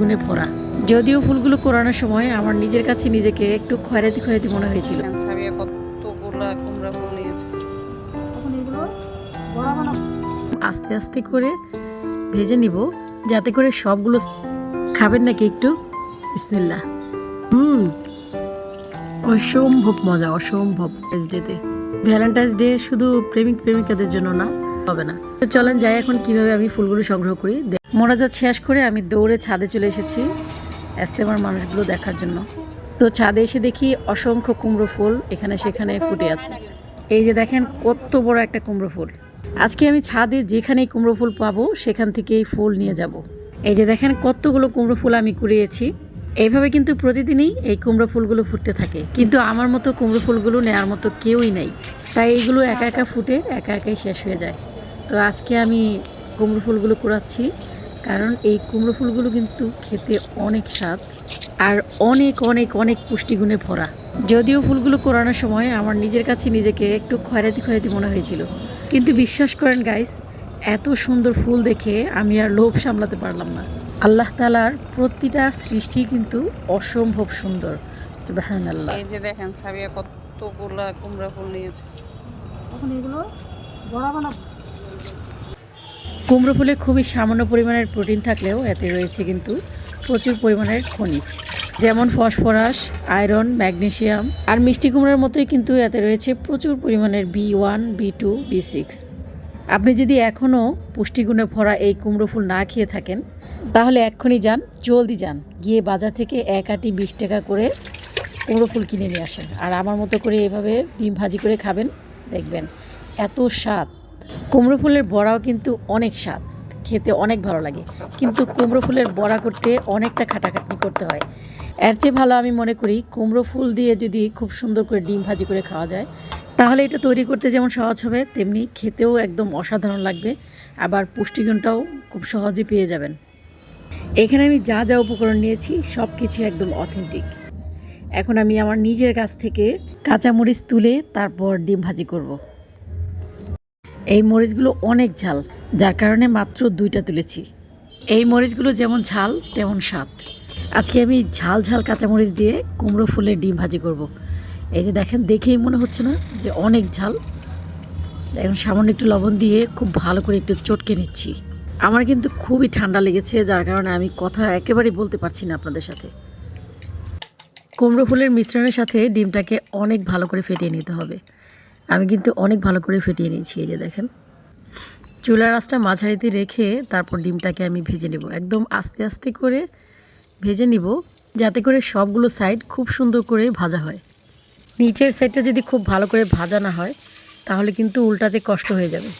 গুণে ভরা। যদিও ফুলগুলো কোরানোর সময় আমার নিজের কাছে নিজেকে একটু খয়রাতি খয়রাতি মনে হয়েছিল। আস্তে আস্তে করে ভেজে নিব যাতে করে সবগুলো খাবেন নাকি একটু? বিসমিল্লাহ। হুম অসম্ভব মজা অসম্ভব। ডেতে ভ্যালেন্টাইন্স ডে শুধু প্রেমিক প্রেমিকাদের জন্য না হবে না। তো চলেন যাই এখন কীভাবে আমি ফুলগুলো সংগ্রহ করি। মোনাজাত শেষ করে আমি দৌড়ে ছাদে চলে এসেছি এস্তেমার মানুষগুলো দেখার জন্য। তো ছাদে এসে দেখি অসংখ্য কুমড়ো ফুল এখানে সেখানে ফুটে আছে। এই যে দেখেন কত বড় একটা কুমড়ো ফুল। আজকে আমি ছাদে যেখানেই কুমড়ো ফুল পাবো সেখান থেকেই ফুল নিয়ে যাব। এই যে দেখেন কতগুলো কুমড়ো ফুল আমি কুড়িয়েছি। এইভাবে কিন্তু প্রতিদিনই এই কুমড়ো ফুলগুলো ফুটতে থাকে। কিন্তু আমার মতো কুমড়ো ফুলগুলো নেওয়ার মতো কেউই নেই। তাই এইগুলো একা একা ফুটে একা একাই শেষ হয়ে যায়। তো আজকে আমি কুমড়ো ফুলগুলো কুড়াচ্ছি। কারণ এই কুমড়ো ফুলগুলো কিন্তু খেতে অনেক স্বাদ আর অনেক অনেক অনেক পুষ্টিগুণে ভরা। যদিও ফুলগুলো কোরানোর সময় আমার নিজের কাছে নিজেকে একটু খয়রাতি খয়রাতি মনে হয়েছিল। কিন্তু বিশ্বাস করেন গাইস এত সুন্দর ফুল দেখে আমি আর লোভ সামলাতে পারলাম না। আল্লাহ তালার প্রতিটা সৃষ্টি কিন্তু অসম্ভব সুন্দর। সুবাহান আল্লাহ এই যে দেখেন সাবিয়া কতগুলা কুমড়া ফুল নিয়েছে। এখন এগুলো বড়া কুমড়ো ফুলে খুবই সামান্য পরিমাণের প্রোটিন থাকলেও এতে রয়েছে কিন্তু প্রচুর পরিমাণের খনিজ, যেমন ফসফরাস, আয়রন ম্যাগনেশিয়াম আর মিষ্টি কুমড়োর মতোই কিন্তু এতে রয়েছে প্রচুর পরিমাণের B one, B two, B six. আপনি যদি এখনও পুষ্টিগুণে ভরা এই কুমড়ো ফুল না খেয়ে থাকেন, তাহলে এক্ষুনি যান, জলদি যান, গিয়ে বাজার থেকে এক আটি বিশ টাকা করে কুমড়ো ফুল কিনে নিয়ে আসেন। আর আমার মতো করে এভাবে ডিম ভাজি করে খাবেন, দেখবেন এত স্বাদ। কুমড়ো ফুলের বড়াও কিন্তু অনেক স্বাদ, খেতে অনেক ভালো লাগে। কিন্তু কুমড়ো ফুলের বড়া করতে অনেকটা খাটাখাটনি করতে হয়। এর চেয়ে ভালো আমি মনে করি কুমড়ো ফুল দিয়ে যদি খুব সুন্দর করে ডিম ভাজি করে খাওয়া যায়, তাহলে এটা তৈরি করতে যেমন সহজ হবে, তেমনি খেতেও একদম অসাধারণ লাগবে, আবার পুষ্টিগুণটাও খুব সহজে পেয়ে যাবেন। এখানে আমি যা যা উপকরণ নিয়েছি সব কিছু একদম অথেন্টিক এখন আমি আমার নিজের কাছ থেকে কাঁচামরিচ তুলে তারপর ডিম ভাজি করব। এই মরিচগুলো অনেক ঝাল, যার কারণে মাত্র দুইটা তুলেছি। এই মরিচগুলো যেমন ঝাল, তেমন স্বাদ। আজকে আমি ঝাল ঝাল কাঁচামরিচ দিয়ে কুমড়ো ফুলের ডিম ভাজি করব। এই যে দেখেন, দেখেই মনে হচ্ছে না যে অনেক ঝাল। এখন সামান্য একটু লবণ দিয়ে খুব ভালো করে একটু চটকে নিচ্ছি। আমার কিন্তু খুবই ঠান্ডা লেগেছে, যার কারণে আমি কথা একেবারেই বলতে পারছি না আপনাদের সাথে। কুমড়ো ফুলের মিশ্রণের সাথে ডিমটাকে অনেক ভালো করে ফেটিয়ে নিতে হবে। আমি কিন্তু অনেক ভালো করে ফেটিয়ে নিয়েছি, এই যে দেখেন। চুলার আঁচটা মাঝারিতে রেখে তারপর ডিমটাকে আমি ভেজে নেব। একদম আস্তে আস্তে করে ভেজে নিব, যাতে করে সবগুলো সাইড খুব সুন্দর করে ভাজা হয়। নিচের সাইডটা যদি খুব ভালো করে ভাজা না হয়, তাহলে কিন্তু উল্টাতে কষ্ট হয়ে যাবে।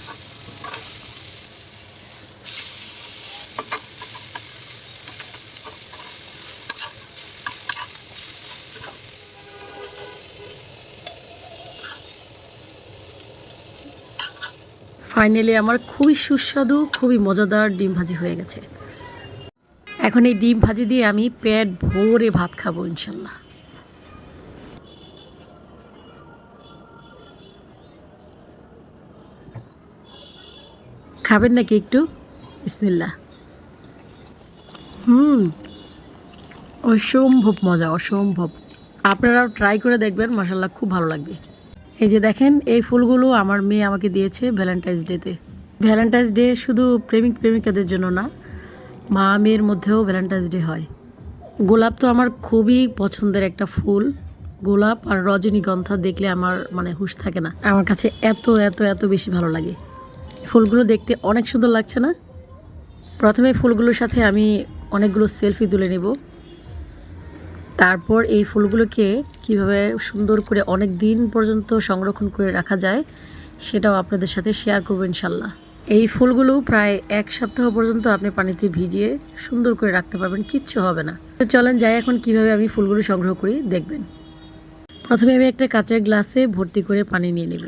ফাইনালি আমার খুবই সুস্বাদু, খুবই মজাদার ডিম ভাজি হয়ে গেছে। এখন এই ডিম ভাজি দিয়ে আমি পেট ভরে ভাত খাব ইনশাল্লাহ। খাবেন নাকি একটু? বিসমিল্লাহ। হুম, অসম্ভব মজা, অসম্ভব। আপনারাও ট্রাই করে দেখবেন মাসাল্লাহ খুব ভালো লাগবে। এই যে দেখেন, এই ফুলগুলো আমার মেয়ে আমাকে দিয়েছে ভ্যালেন্টাইন্স ডেতে ভ্যালেন্টাইন্স ডে শুধু প্রেমিক প্রেমিকাদের জন্য না, মা মেয়ের মধ্যেও ভ্যালেন্টাইন্স ডে হয়। গোলাপ তো আমার খুবই পছন্দের একটা ফুল। গোলাপ আর রজনীগন্ধা দেখলে আমার মানে হুঁশ থাকে না। আমার কাছে এত এত এত বেশি ভালো লাগে। ফুলগুলো দেখতে অনেক সুন্দর লাগছে না? প্রথমে ফুলগুলোর সাথে আমি অনেকগুলো সেলফি তুলে নেব। তারপর এই ফুলগুলোকে কীভাবে সুন্দর করে অনেক দিন পর্যন্ত সংরক্ষণ করে রাখা যায়, সেটাও আপনাদের সাথে শেয়ার করব ইনশাল্লাহ। এই ফুলগুলো প্রায় এক সপ্তাহ পর্যন্ত আপনি পানিতে ভিজিয়ে সুন্দর করে রাখতে পারবেন, কিচ্ছু হবে না। তো চলেন যাই এখন কীভাবে আমি ফুলগুলো সংগ্রহ করি, দেখবেন। প্রথমে আমি একটা কাচের গ্লাসে ভর্তি করে পানি নিয়ে নেব।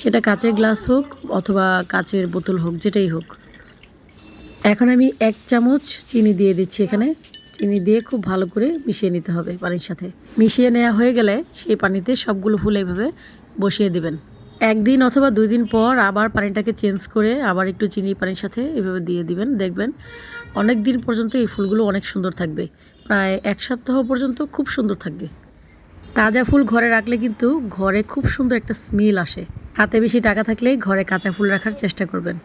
সেটা কাচের গ্লাস হোক অথবা কাচের বোতল হোক, যেটাই হোক। এখন আমি এক চামচ চিনি দিয়ে দিচ্ছি এখানে। চিনি দিয়ে খুব ভালো করে মিশিয়ে নিতে হবে পানির সাথে। মিশিয়ে নেওয়া হয়ে গেলে সেই পানিতে সবগুলো ফুল এইভাবে বসিয়ে দিবেন। একদিন অথবা দুই দিন পর আবার পানিটাকে চেঞ্জ করে আবার একটু চিনি পানির সাথে এভাবে দিয়ে দিবেন। দেখবেন অনেক দিন পর্যন্ত এই ফুলগুলো অনেক সুন্দর থাকবে। প্রায় এক সপ্তাহ পর্যন্ত খুব সুন্দর থাকবে। তাজা ফুল ঘরে রাখলে কিন্তু ঘরে খুব সুন্দর একটা স্মেল আসে। হাতে বেশি টাকা থাকলে ঘরে কাঁচা ফুল রাখার চেষ্টা করবেন।